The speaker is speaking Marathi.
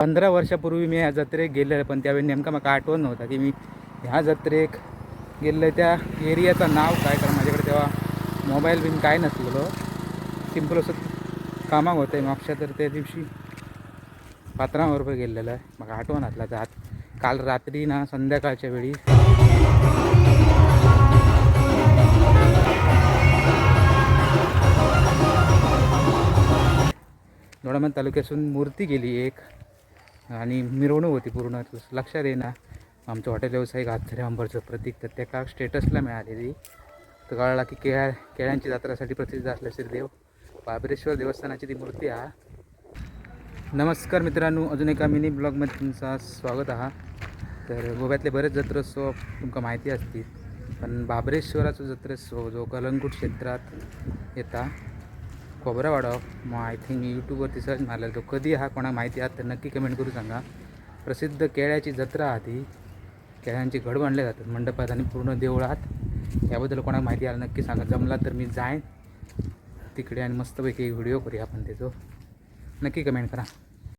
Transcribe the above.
पंधरा वर्षापूर्वी मी या जत्रेक गेलेलं पण त्यावेळी नेमका मला आठवण नव्हता की मी ह्या जत्रेक गेलेलं. त्या एरियाचं नाव काय? कारण माझ्याकडे तेव्हा मोबाईल बिन काय नसलेलो. सिंपल असं कामाक होतं. आहे मागच्या तर त्या दिवशी पात्रांबरोबर गेलेलं आहे. मग आठवण आतला जात काल रात्री ना संध्याकाळच्या वेळी दोडामात तालुक्यातून मूर्ती गेली एक. आणि मिरवणूक होती पूर्ण. लक्षात येईना आमचं हॉटेल व्यावसायिक आचार्य अंबरचं प्रतीक. तर त्या स्टेटसला मिळालेली. तर कळला की केळ्या केळ्यांची जात्रासाठी प्रसिद्ध असल्या श्रीदेव बाबरेश्वर देवस्थानाची ती मूर्ती हा. नमस्कार मित्रांनो अजून एका मिनी ब्लॉगमध्ये तुमचा स्वागत आहे तर गोव्यातले बरेच जत्रोत्सव तुमका माहिती असतील पण बाबरेश्वराचा जत्रोत्सव जो कलंगूट क्षेत्रात येता खोबरावाडा मग आय थिंक यूट्यूबवरती सर्च मारला तो. कधी हा कोणाक माहिती आहात तर नक्की कमेंट करू सांगा. प्रसिद्ध केळ्याची जत्रा आहा ती केळ्यांची घड बांधले जातात. मंडपात आणि पूर्ण देवळात. याबद्दल कोणाला माहिती आलं नक्की सांगा. जमला तर मी जाईन. तिकडे आणि मस्तपैकी व्हिडिओ करूया आपण त्याचं. नक्की कमेंट करा.